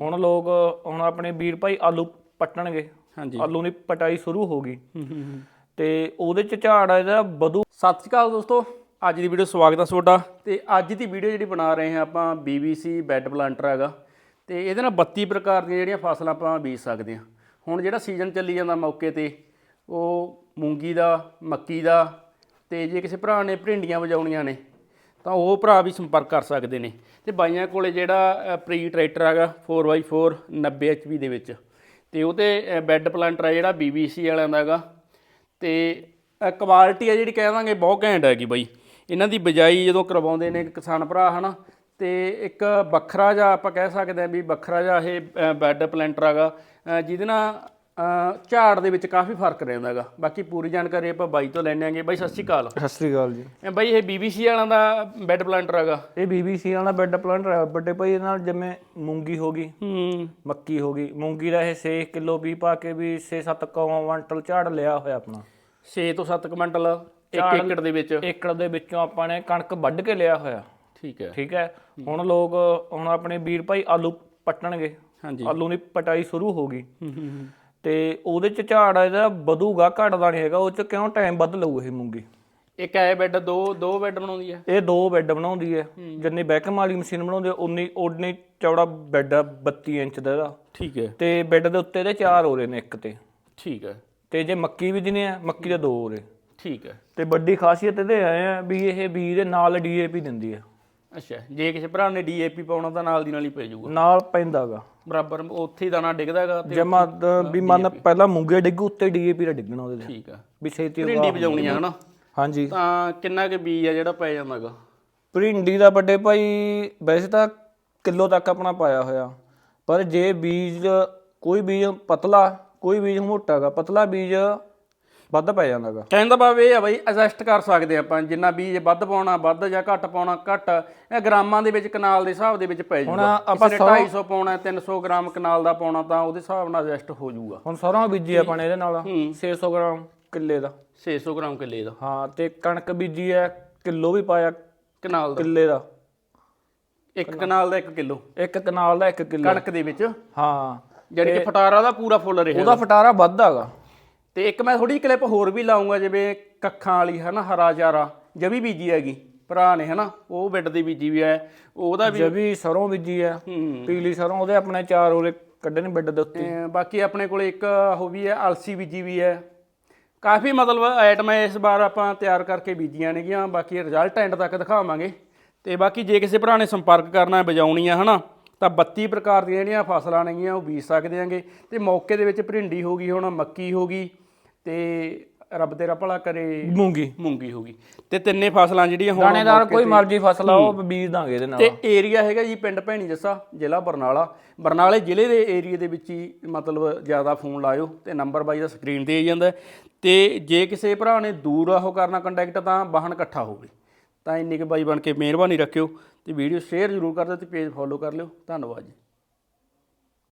ਹੁਣ ਲੋਕ ਹੁਣ ਆਪਣੇ ਵੀਰ ਭਾਈ ਆਲੂ ਪੱਟਣਗੇ। ਹਾਂਜੀ। ਆਲੂ ਦੀ ਪਟਾਈ ਸ਼ੁਰੂ ਹੋ ਗਈ। ਤੇ ਉਹਦੇ ਚ ਝਾੜ ਆ ਇਹਦਾ ਵਧੂ। ਸਤਿ ਸ਼੍ਰੀ ਅਕਾਲ ਦੋਸਤੋ ਅੱਜ ਦੀ ਵੀਡੀਓ ਸਵਾਗਤ ਹੈ ਤੁਹਾਡਾ। ਤੇ ਅੱਜ ਦੀ ਵੀਡੀਓ ਜਿਹੜੀ ਬਣਾ ਰਹੇ ਹਾਂ ਆਪਾਂ BBC ਬੈੱਡ ਪਲਾਂਟਰ ਹੈਗਾ। ਤੇ ਇਹਦੇ ਨਾਲ 32 ਪ੍ਰਕਾਰ ਦੀਆਂ ਜਿਹੜੀਆਂ ਫਸਲਾਂ ਆਪਾਂ ਬੀਜ ਸਕਦੇ ਹਾਂ। ਹੁਣ ਜਿਹੜਾ ਸੀਜ਼ਨ ਚੱਲੀ ਜਾਂਦਾ ਮੌਕੇ ਤੇ ਉਹ ਮੂੰਗੀ ਦਾ ਮੱਕੀ ਦਾ ਤੇ ਜੇ ਕਿਸੇ ਭਰਾ ਨੇ ਭਿੰਡੀਆਂ ਵਜਾਉਣੀਆਂ ਨੇ ਤਾਂ ਉਹ ਭਰਾ ਵੀ ਸੰਪਰਕ ਕਰ ਸਕਦੇ ਨੇ। ਤੇ ਬਾਈਆਂ ਕੋਲੇ ਜਿਹੜਾ ਪ੍ਰੀ ਟਰੈਕਟਰ ਹੈਗਾ 4x4 90 HP ਦੇ ਵਿੱਚ। ਤੇ ਉਹ ਬੈੱਡ ਪਲਾਂਟਰ ਹੈ ਜਿਹੜਾ BBC ਵਾਲਿਆਂ ਦਾ ਹੈਗਾ। ਤੇ ਕੁਆਲਿਟੀ ਆ ਜਿਹੜੀ ਕਹਿ ਦਾਂਗੇ ਬਹੁਤ ਘੈਂਟ ਹੈਗੀ ਬਾਈ। ਇਹਨਾਂ ਦੀ ਬਜਾਈ ਜਦੋਂ ਕਰਵਾਉਂਦੇ ਨੇ ਕਿਸਾਨ ਭਰਾ ਹਨਾ। ਤੇ ਇੱਕ ਵੱਖਰਾ ਜਿਹਾ ਆਪਾਂ ਕਹਿ ਸਕਦੇ ਆ ਵੀ ਵੱਖਰਾ ਜਿਹਾ ਇਹ ਅ, ਬੈੱਡ ਪਲੈਂਟਰ ਹੈਗਾ। ਜਿਹਦੇ ਨਾਲ ਝਾੜ ਦੇ ਵਿੱਚ ਕਾਫੀ ਫ਼ਰਕ ਰਹਿੰਦਾ ਹੈਗਾ। ਬਾਕੀ ਪੂਰੀ ਜਾਣਕਾਰੀ ਆਪਾਂ ਬਾਈ ਤੋਂ ਲੈਣੇ ਆਂਗੇ ਬਾਈ ਸਤਿ ਸ਼੍ਰੀ ਅਕਾਲ। ਸਤਿ ਸ੍ਰੀ ਅਕਾਲ ਜੀ। ਇਹ ਬਾਈ ਇਹ BBC ਵਾਲਿਆਂ ਦਾ ਬੈੱਡ ਪਲਾਂਟਰ ਹੈਗਾ। ਇਹ BBC ਵਾਲਾ ਬੈੱਡ ਪਲਾਂਟ ਹੈ ਵੱਡੇ ਭਾਈ ਨਾਲ ਜਿਵੇਂ ਮੂੰਗੀ ਹੋ ਗਈ ਹੂੰ। ਮੱਕੀ ਹੋ ਗਈ। ਮੂੰਗੀ ਦਾ ਇਹ 6 ਕਿਲੋ ਵੀ ਪਾ ਕੇ ਵੀ 6-7 ਕੁਇੰਟਲ ਝਾੜ ਲਿਆ ਹੋਇਆ ਆਪਣਾ। 6 ਤੋਂ 7 ਕੁਇੰਟਲ 1 ਏਕੜ ਦੇ ਵਿੱਚ। ਏਕੜ ਦੇ ਵਿੱਚੋਂ ਆਪਾਂ ਨੇ ਕਣਕ ਵੱਢ ਕੇ ਲਿਆ ਹੋਇਆ। ਠੀਕ ਹੈ। ਠੀਕ ਹੈ। ਹੁਣ ਲੋਕ ਹੁਣ ਆਪਣੇ ਵੀਰ ਭਾਈ ਆਲੂ ਪੱਟਣਗੇ। ਹਾਂਜੀ। ਆਲੂ ਦੀ ਪਟਾਈ ਸ਼ੁਰੂ ਹੋ ਗਈ। ਹੂੰ ਹੂੰ। ਤੇ ਉਹਦੇ ਚ ਝਾੜ ਆ ਇਹਦਾ ਵਧੂਗਾ ਘਟਦਾ ਨਹੀਂ ਹੈਗਾ ਉਹ ਚ ਕਿਉਂ ਟਾਈਮ ਵੱਧ ਲਊ ਇਹ ਮੂੰਗੀ? ਇੱਕ ਐ ਬੈੱਡ ਦੋ ਦੋ ਬੈੱਡ ਬਣਾਉਂਦੀ ਹੈ ਇਹ ਦੋ ਬੈੱਡ ਬਣਾਉਂਦੀ ਹੈ। ਜਿੰਨੀ ਬੈਕਮ ਵਾਲੀ ਮਸ਼ੀਨ ਬਣਾਉਂਦੀ ਹੈ ਉਨੀ ਉਨੀ ਚੌੜਾ ਬੈੱਡ ਆ 32 ਇੰਚ ਦਾ ਇਹਦਾ। ਠੀਕ ਹੈ। ਤੇ ਬੈੱਡ ਦੇ ਉੱਤੇ ਇਹਦੇ ਚਾਰ ਹੋ ਰਹੇ ਨੇ ਇੱਕ ਤੇ। ਠੀਕ ਹੈ। ਤੇ ਜੇ ਮੱਕੀ ਬੀਜਣੀ ਆ ਮੱਕੀ ਦੇ ਦੋ ਹੋ ਰਹੇ। ਠੀਕ ਹੈ। ਤੇ ਵੱਡੀ ਖਾਸੀਅਤ ਇਹਦੇ ਆਏ ਆ ਵੀ ਇਹ ਬੀਜ ਦੇ ਨਾਲ ਡੀਏਪੀ ਦਿੰਦੀ ਹੈ ਅੱਛਾ ਜੇ ਕਿਸੇ ਭਰਾ ਨੇ ਡੀਏਪੀ ਪਾਉਣਾ ਤਾਂ ਨਾਲ ਦੀ ਨਾਲ ਹੀ ਪੈ ਜਾਊਗਾ। ਨਾਲ ਪੈਂਦਾਗਾ। ਬਰਾਬਰ ਉੱਥੇ ਹੀ ਦਾਣਾ ਡਿੱਗਦਾ ਹੈਗਾ ਤੇ ਜਮਾ ਵੀ ਮਨ ਪਹਿਲਾਂ ਮੂੰਗੇ ਡਿੱਗੂ ਉੱਤੇ ਡੀਏਪੀ ਦਾ ਡਿੱਗਣਾ ਉਹਦੇ ਤੇ। ਠੀਕ ਆ। ਵੀ ਛੇਤੀ ਭਿੰਡੀ ਵਜਾਉਣੀ ਆ ਹਨਾ? ਹਾਂਜੀ। ਤਾਂ ਕਿੰਨਾ ਕੁ ਬੀਜ ਆ ਜਿਹੜਾ ਪੈ ਜਾਂਦਾਗਾ? ਭਿੰਡੀ ਦਾ ਵੱਡੇ ਭਾਈ ਵੈਸੇ ਤਾਂ ਕਿਲੋ ਤੱਕ ਆਪਣਾ ਪਾਇਆ ਹੋਇਆ। ਪਰ ਜੇ ਬੀਜ ਕੋਈ ਬੀਜ ਪਤਲਾ ਕੋਈ ਬੀਜ ਮੋਟਾਗਾ ਪਤਲਾ ਬੀਜ ਵੱਧ ਪੈ ਜਾਂਦਾਗਾ। ਕਹਿਣ ਦਾ ਭਾਵ ਇਹ ਆ ਬਈ ਐਡਜਸਟ ਕਰ ਸਕਦੇ ਆਪਾਂ ਜਿੰਨਾ ਬੀਜ ਵੱਧ ਪਾਉਣਾ ਵੱਧ ਜਾਂ ਘੱਟ ਪਾਉਣਾ ਘੱਟ ਇਹ ਗ੍ਰਾਮਾਂ ਦੇ ਵਿੱਚ ਕਨਾਲ ਦੇ ਹਿਸਾਬ ਦੇ ਵਿੱਚ ਪੈ ਜਾਊਗਾ। ਆਪਾਂ ਕਿਸੇ ਨੇ 250 ਪਾਉਣਾ 300 ਗ੍ਰਾਮ ਕਨਾਲ ਦਾ ਪਾਉਣਾ ਤਾਂ ਉਹਦੇ ਹਿਸਾਬ ਨਾਲ ਐਡਜਸਟ ਹੋ ਜਾਊਗਾ। ਹੁਣ ਸਰੋਂ ਬੀਜੀ ਆਪਾਂ ਨੇ ਇਹਦੇ ਨਾਲ। 600 ਗ੍ਰਾਮ ਕਿੱਲੇ ਦਾ। 600 ਗ੍ਰਾਮ ਕਿੱਲੇ ਦਾ। ਹਾਂ ਤੇ ਕਣਕ ਬੀਜੀ ਹੈ ਕਿਲੋ ਵੀ ਪਾਇਆ ਕਨਾਲ ਦਾ। ਕਿੱਲੇ ਦਾ। ਇੱਕ ਕਨਾਲ ਦਾ 1 ਕਿਲੋ। ਇੱਕ ਕਨਾਲ ਦਾ ਇੱਕ ਕਿੱਲੋ। ਕਣਕ ਦੇ ਵਿੱਚ। ਹਾਂ ਕਿ ਫਟਾਰਾ ਦਾ ਪੂਰਾ ਫੁੱਲ ਰਿਹਾ। ਉਹਦਾ ਫਟਾਰਾ ਵੱਧ ਹੈਗਾ ਤੇ ਇੱਕ ਮੈਂ ਥੋੜੀ ਕਲਿੱਪ ਹੋਰ ਵੀ ਲਾਉਂਗਾ ਜਿਵੇਂ ਕੱਖਾਂ ਵਾਲੀ ਹੈ ਨਾ ਹਰਾ ਚਾਰਾ ਜਵੀ ਬੀਜੀ ਹੈਗੀ ਭਰਾ ਨੇ ਹਨਾ ਉਹ ਬੈੱਡ ਦੀ ਬੀਜੀ ਵੀ ਹੈ ਉਹਦਾ ਵੀ ਜਵੀ ਸਰੋਂ ਬੀਜੀ ਹੈ ਹੂੰ। ਪੀਲੀ ਸਰੋਂ ਉਹਦੇ ਆਪਣੇ ਚਾਰ ਉਹਦੇ ਕੱਢੇ ਨੇ ਬੈੱਡ ਦੇ ਉੱਤੇ। ਬਾਕੀ ਆਪਣੇ ਕੋਲ ਇੱਕ ਉਹ ਵੀ ਹੈ ਅਲਸੀ ਬੀਜੀ ਵੀ ਹੈ। ਕਾਫੀ ਮਤਲਬ ਆਈਟਮਾਂ ਇਸ ਵਾਰ ਆਪਾਂ ਤਿਆਰ ਕਰਕੇ ਬੀਜੀਆਂ ਨੇਗੀਆਂ ਬਾਕੀ ਰਿਜ਼ਲਟ ਐਂਡ ਤੱਕ ਦਿਖਾਵਾਂਗੇ। ਤੇ ਬਾਕੀ ਜੇ ਕਿਸੇ ਭਰਾ ਨੇ ਸੰਪਰਕ ਕਰਨਾ ਹੈ ਬਜਾਉਣੀ ਆ ਹਨਾ ਤਾਂ 32 ਪ੍ਰਕਾਰ ਦੀਆਂ ਜਿਹੜੀਆਂ ਫਸਲਾਂ ਨੇਗੀਆਂ ਉਹ ਬੀਜ ਸਕਦੇ ਆਂਗੇ ਤੇ ਮੌਕੇ ਦੇ ਵਿੱਚ ਭਿੰਡੀ ਹੋ ਗਈ ਹੁਣ ਮੱਕੀ ਹੋ ਗਈ ਤੇ ਰੱਬ ਤੇਰਾ ਭਲਾ ਕਰੇ। ਮੂੰਗੀ ਮੂੰਗੀ ਹੋ ਗਈ ਤੇ ਤਿੰਨੇ ਫਸਲਾਂ ਜਿਹੜੀਆਂ ਹੁਣ ਦਾਣੇਦਾਰ ਕੋਈ ਮਰਜ਼ੀ ਫਸਲ ਆ ਉਹ ਬੀਜ ਦਾਂਗੇ ਇਹਦੇ ਨਾਲ। ਤੇ ਏਰੀਆ ਹੈਗਾ ਜੀ ਪਿੰਡ ਭੈਣੀ ਜੱਸਾ ਜ਼ਿਲ੍ਹਾ ਬਰਨਾਲਾ। ਬਰਨਾਲੇ ਜ਼ਿਲ੍ਹੇ ਦੇ ਏਰੀਆ ਦੇ ਵਿੱਚ ਹੀ ਮਤਲਬ ਜ਼ਿਆਦਾ ਫੋਨ ਲਾਇਓ ਤੇ ਨੰਬਰ ਬਾਈ ਦਾ ਸਕਰੀਨ ਤੇ ਹੀ ਜਾਂਦਾ। ਤੇ ਜੇ ਕਿਸੇ ਭਰਾ ਨੇ ਦੂਰ ਉਹ ਕਰਨਾ ਕੰਟੈਕਟ ਤਾਂ ਵਾਹਨ ਇਕੱਠਾ ਹੋਵੇ। ਤਾਂ ਇੰਨੀ ਕੁ ਬਾਈ ਬਣ ਕੇ ਮਿਹਰਬਾਨੀ ਰੱਖਿਓ ਤੇ ਵੀਡੀਓ ਸ਼ੇਅਰ ਜ਼ਰੂਰ ਕਰ ਦਿਓ ਤੇ ਪੇਜ ਫੋਲੋ ਕਰ ਲਿਓ। ਧੰਨਵਾਦ ਜੀ।